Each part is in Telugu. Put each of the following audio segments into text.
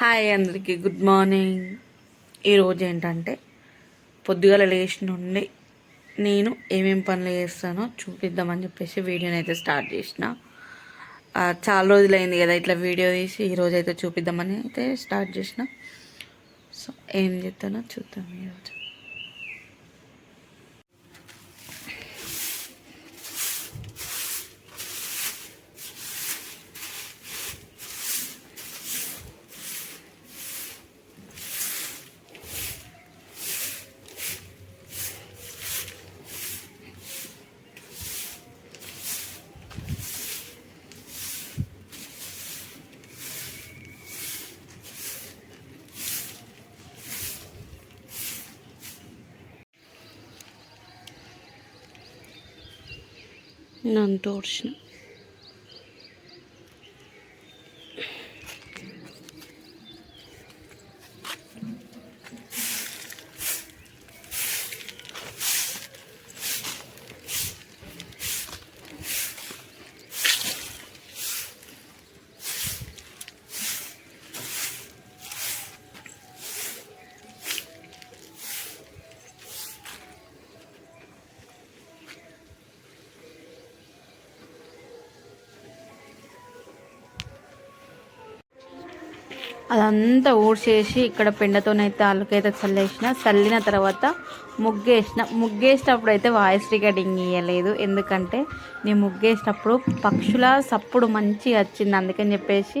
హాయ్ అందరికీ గుడ్ మార్నింగ్. ఈరోజు ఏంటంటే పొద్దుగల లేచి నుండి నేను ఏమేం పనులు చేస్తానో చూపిద్దామని చెప్పేసి వీడియోని అయితే స్టార్ట్ చేసిన. చాలా రోజులైంది కదా ఇట్లా వీడియో తీసి ఈరోజు అయితే చూపిద్దామని అయితే స్టార్ట్ చేసిన. సో ఏం చెప్తానో చూద్దాం ఈరోజు നന്ദോർഷണം అదంతా ఊడ్చేసి ఇక్కడ పెండతోనైతే అల్లుకైతే చల్లేసిన చల్లిన తర్వాత ముగ్గేసిన. ముగ్గేసినప్పుడు అయితే వాయిస్ రికార్డింగ్ ఇవ్వలేదు ఎందుకంటే నేను ముగ్గేసినప్పుడు పక్షుల సప్పుడు మంచిగా వచ్చింది. అందుకని చెప్పేసి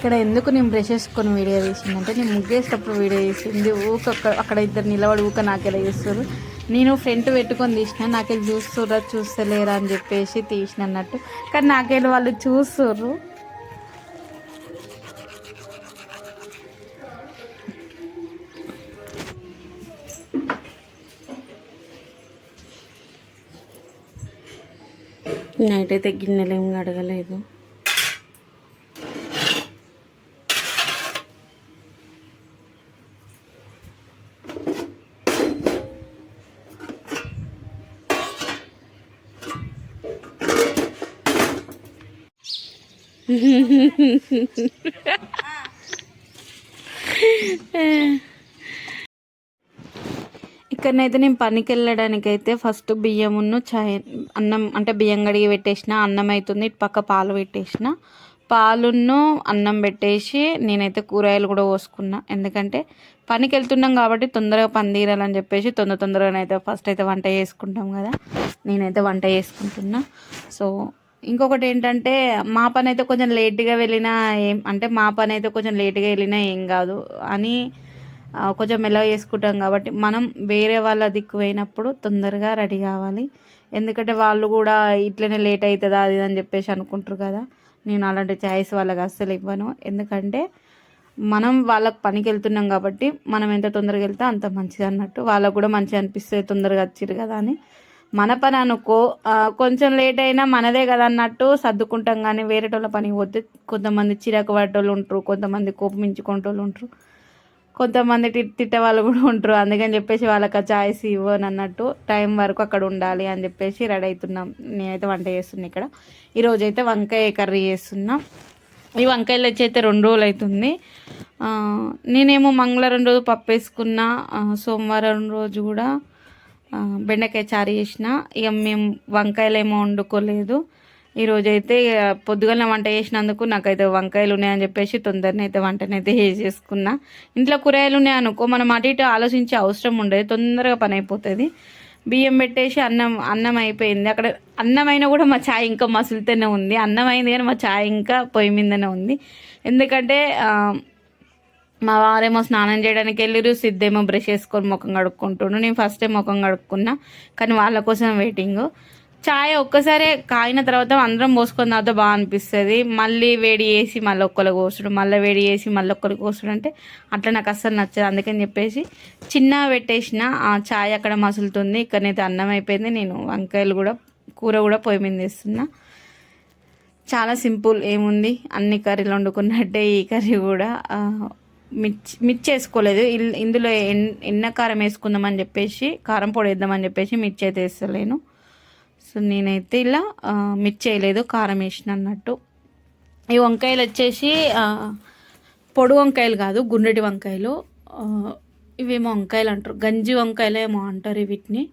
ఇక్కడ ఎందుకు నేను బ్రష్ చేసుకొని వీడియో తీసిందంటే నేను ముగ్గేసేటప్పుడు వీడియో తీసింది ఊక అక్కడ ఇద్దరు నిలబడి ఊక నాకెలా చూస్తారు నేను ఫ్రంట్ పెట్టుకొని తీసిన నాకెళ్ళి చూస్తుర్రా చూస్తలేరా అని చెప్పేసి తీసిన అన్నట్టు. కానీ నాకెళ్ళి వాళ్ళు చూస్తుర్రు. నైట్ అయితే గిన్నెలు ఏమి అడగలేదు ఇక్కడనైతే నేను పనికి వెళ్ళడానికి అయితే ఫస్ట్ బియ్యమును చాయ్ అన్నం అంటే బియ్యం కడిగి పెట్టేసిన అన్నం అవుతుంది ఇటు పక్క పాలు పెట్టేసిన. పాలును అన్నం పెట్టేసి నేనైతే కూరగాయలు కూడా పోసుకున్నా ఎందుకంటే పనికి వెళ్తున్నాం కాబట్టి తొందరగా పని తీరాలని చెప్పేసి తొందర తొందరగా అయితే ఫస్ట్ అయితే వంట చేసుకుంటాం కదా. నేనైతే వంట చేసుకుంటున్నా. సో ఇంకొకటి ఏంటంటే మా పని అయితే కొంచెం లేట్గా వెళ్ళినా ఏం అంటే మా పని అయితే కొంచెం లేట్గా వెళ్ళినా ఏం కాదు. అని కొంచెం మెల్లగా చేసుకుంటాం కాబట్టి మనం వేరే వాళ్ళ దిక్కు పోయినప్పుడు తొందరగా రెడీ కావాలి. ఎందుకంటే వాళ్ళు కూడా ఇట్లనే లేట్ అవుతుందా అది అని చెప్పేసి అనుకుంటారు కదా. నేను అలాంటి ఛాయిస్ వాళ్ళకి అస్సలు ఇవ్వను. ఎందుకంటే మనం వాళ్ళకి పనికి వెళ్తున్నాం కాబట్టి మనం ఎంత తొందరగా వెళ్తే అంత మంచిది అన్నట్టు. వాళ్ళకు కూడా మంచిగా అనిపిస్తుంది తొందరగా వచ్చిరు కదా అని. మన పని అనుకో కొంచెం లేట్ అయినా మనదే కదా అన్నట్టు సర్దుకుంటాం కానీ వేరేటోళ్ళ పని పోతే కొంతమంది చిరాకు పడేటోళ్ళు ఉంటారు కొంతమంది కోపమించుకునేటోళ్ళు ఉంటారు. కొంతమంది తి- తిట్టే వాళ్ళు కూడా ఉంటారు. అందుకని చెప్పేసి వాళ్ళకి ఆ చాయిస్ ఇవ్వను అన్నట్టు టైం వరకు అక్కడ ఉండాలి అని చెప్పేసి రెడీ అవుతున్నాం. నేనైతే వంట చేస్తున్నా ఇక్కడ. ఈరోజు అయితే వంకాయ కర్రీ చేస్తున్నా. ఈ వంకాయలు వచ్చి అయితే రెండు రోజులు అవుతుంది. నేనేమో మంగళవారం రోజు పప్పు వేసుకున్నా సోమవారం రోజు కూడా బెండకాయ చారు చేసిన. ఇక మేము వంకాయలు ఏమో వండుకోలేదు. ఈరోజు అయితే పొద్దుగల వంట చేసినందుకు నాకైతే వంకాయలు ఉన్నాయని చెప్పేసి తొందరనే అయితే వంటనైతే చేసుకున్నా ఇంట్లో కూరగాయలు ఉన్నాయి అనుకో మనం అటు ఇటు ఆలోచించే అవసరం ఉండదు. తొందరగా పని అయిపోతుంది. బియ్యం పెట్టేసి అన్నం అన్నం అయిపోయింది. అక్కడ అన్నమైన కూడా మా ఛాయ్ ఇంకా మసులుతూనే ఉంది. అన్నం అయింది కానీ మా ఛాయ్ ఇంకా పొయ్యి మీదనే ఉంది. ఎందుకంటే మా వారేమో స్నానం చేయడానికి వెళ్ళిరు సిద్ధేమో బ్రష్ వేసుకొని ముఖం కడుక్కుంటుండు. నేను ఫస్ట్ టైం ముఖం కడుక్కున్నా కానీ వాళ్ళ కోసం వెయిటింగ్ చాయ్ ఒక్కసారే కాగిన తర్వాత అందరం పోసుకొని తర్వాత బాగా అనిపిస్తుంది. మళ్ళీ వేడి చేసి మళ్ళీ ఒక్కరు కోసుడు మళ్ళీ వేడి చేసి మళ్ళీ ఒక్కరు కోసుడు అంటే అట్లా నాకు అస్సలు నచ్చదు. అందుకని చెప్పేసి చిన్న పెట్టేసిన ఆ చాయ్ అక్కడ మసులుతుంది. ఇక్కడనైతే అన్నం అయిపోయింది. నేను వంకాయలు కూడా కూర కూడా పొయ్యి మీద వేస్తున్నా. చాలా సింపుల్ ఏముంది? అన్ని కర్రీలు వండుకున్నట్టే ఈ కర్రీ కూడా. మిర్చి మిర్చి వేసుకోలేదు ఇల్- ఇందులో ఎన్ ఎన్న కారం వేసుకుందామని చెప్పేసి కారం పొడి వేద్దామని చెప్పేసి మిర్చి అయితే వేస్తలేను. సో నేనైతే ఇలా మిర్చి వేయలేదు కారం వేసిన అన్నట్టు. ఈ వంకాయలు వచ్చేసి పొడి వంకాయలు కాదు గుండ్రటి వంకాయలు. ఇవేమో వంకాయలు అంటారు. గంజి వంకాయలు ఏమో అంటారు వీటిని.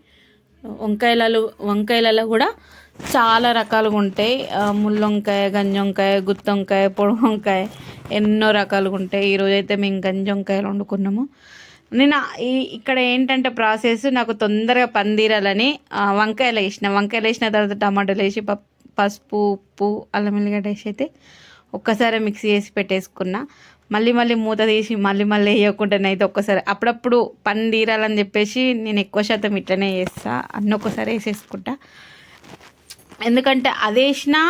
వంకాయలలో వంకాయలలో కూడా చాలా రకాలుగా ఉంటాయి. ముళ్ళొంకాయ ముళ్ళు వంకాయ పొడవంకాయ వంకాయ ఎన్నో రకాలుగా ఉంటాయి. ఈరోజు అయితే మేము గంజి వంకాయలు వండుకున్నాము. నేను ఈ ఇక్కడ ఏంటంటే ప్రాసెస్ నాకు తొందరగా పందిరాలని వంకాయలు వేసిన. వంకాయలు వేసిన తర్వాత టమాటాలు వేసి పప్ పసుపు ఉప్పు అల్లం ఎల్లిగడ్డ వేసి అయితే ఒక్కసారి మిక్సీ చేసి పెట్టేసుకున్నా. మళ్ళీ మళ్ళీ మూత తీసి మళ్ళీ మళ్ళీ వేయకుండానైతే ఒక్కసారి అప్పుడప్పుడు పని తీరాలని చెప్పేసి నేను ఎక్కువ శాతం ఇట్లనే చేస్తా. అన్నీ ఒక్కసారి వేసేసుకుంటా. ఎందుకంటే అది వేసినా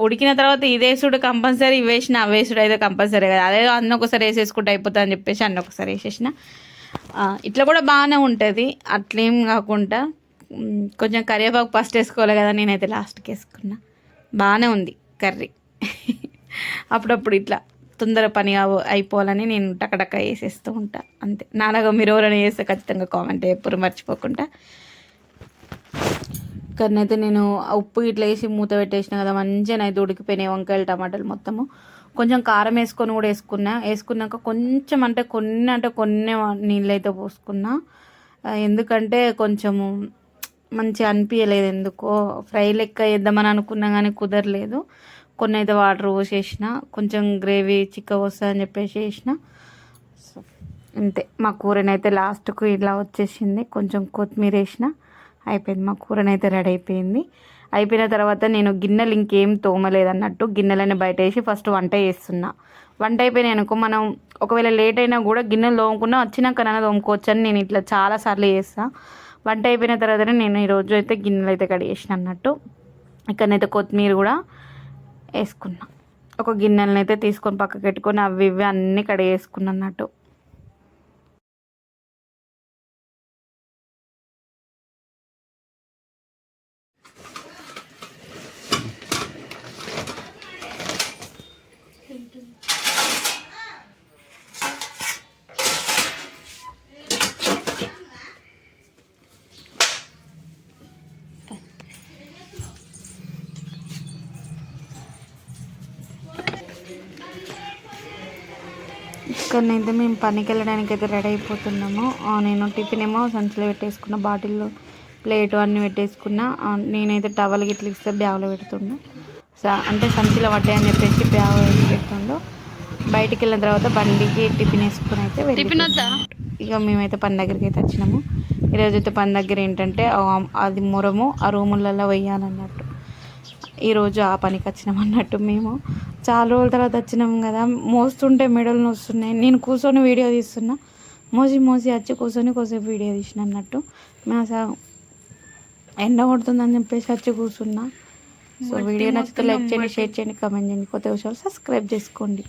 ఉడికిన తర్వాత ఇదేసుడు కంపల్సరీ ఇవేసిన అవేసుడు అయితే కంపల్సరీ కదా. అదే అన్న ఒకసారి వేసేసుకుంటే అయిపోతుంది అని చెప్పేసి అన్న ఒకసారి వేసేసిన. ఇట్లా కూడా బాగానే ఉంటుంది. అట్లేం కాకుండా కొంచెం కరివేపాకు ఫస్ట్ వేసుకోవాలి కదా నేనైతే లాస్ట్కి వేసుకున్నా. బాగానే ఉంది కర్రీ. అప్పుడప్పుడు ఇట్లా తొందర పని అయిపోవాలని నేను టకటక వేసేస్తూ ఉంటా. అంతే. నాలాగా మీరు ఎవరైనా చేస్తే ఖచ్చితంగా కామెంట్ ఎప్పుడు మర్చిపోకుండా. అయితే నేను ఉప్పు ఇట్లా వేసి మూత పెట్టేసిన కదా మంచిగా అయితే ఉడికిపోయినాయి వంకాయలు టమాటాలు మొత్తము. కొంచెం కారం వేసుకొని కూడా వేసుకున్నా. వేసుకున్నాక కొంచెం అంటే కొన్ని అంటే కొన్ని నీళ్ళు అయితే పోసుకున్నా. ఎందుకంటే కొంచెము మంచిగా అనిపించలేదు ఎందుకో. ఫ్రై లెక్క వేద్దామని అనుకున్నా కానీ కుదరలేదు. కొన్ని అయితే వాటర్ పోసేసిన. కొంచెం గ్రేవీ చిక్క వస్తుంది అని చెప్పేసి వేసిన. సో అంతే మా కూరనైతే లాస్ట్కు ఇలా వచ్చేసింది. కొంచెం కొత్తిమీర వేసిన. అయిపోయింది. మా కూరనైతే రెడీ అయిపోయింది. అయిపోయిన తర్వాత నేను గిన్నెలు ఇంకేం తోమలేదన్నట్టు గిన్నెలని బయట వేసి ఫస్ట్ వంట చేస్తున్నా. వంట అయిపోయినాయి అనుకో మనం ఒకవేళ లేట్ అయినా కూడా గిన్నెలు తోముకున్నా వచ్చినాకనైనా తోముకోవచ్చు అని నేను ఇట్లా చాలాసార్లు చేస్తా. వంట అయిపోయిన తర్వాతనే నేను ఈరోజు అయితే గిన్నెలు అయితే కడిగేసిన అన్నట్టు. ఇక్కడనైతే కొత్తిమీర కూడా వేసుకున్నా. ఒక గిన్నెలనైతే తీసుకొని పక్కకి పెట్టుకొని అవి ఇవి అన్నీ కడిగేసుకున్నా అన్నట్టు. ఇక్కడనైతే మేము పనికి వెళ్ళడానికి అయితే రెడీ అయిపోతున్నాము. నేను టిఫిన్ ఏమో సంచిలో పెట్టేసుకున్న బాటిల్లో ప్లేట్ అన్నీ పెట్టేసుకున్నా. నేనైతే టవల్ గిట్ల ఇస్తే బ్యాగ్లో పెడుతుండు. స- అంటే సంచిలో పడ్డాయి అని చెప్పేసి బ్యాగ్ పెడుతుండు. బయటికి వెళ్ళిన తర్వాత బండికి టిఫిన్ వేసుకుని అయితే టిఫిన్ ఇక మేమైతే పని దగ్గరికి అయితే వచ్చినాము. ఈరోజు అయితే పని దగ్గర ఏంటంటే అది మురము ఆ రూములలో వేయాలన్నట్టు. ఈరోజు ఆ పనికి వచ్చినాం అన్నట్టు మేము. చాలా రోజుల తర్వాత వచ్చినాం కదా. మోస్తుంటే మెడలు నొస్తున్నాయి. నేను కూర్చొని వీడియో తీస్తున్నా. మోసి మోసి వచ్చి కూర్చొని కొద్దిసేపు వీడియో తీసిన అన్నట్టు. మేము అసలు ఎండ కొడుతుందని చెప్పేసి వచ్చి కూర్చున్నా. సో వీడియో నచ్చితే లైక్ చేయండి షేర్ చేయండి కామెంట్ చేయండి. కొత్త విషయాలు సబ్స్క్రైబ్ చేసుకోండి.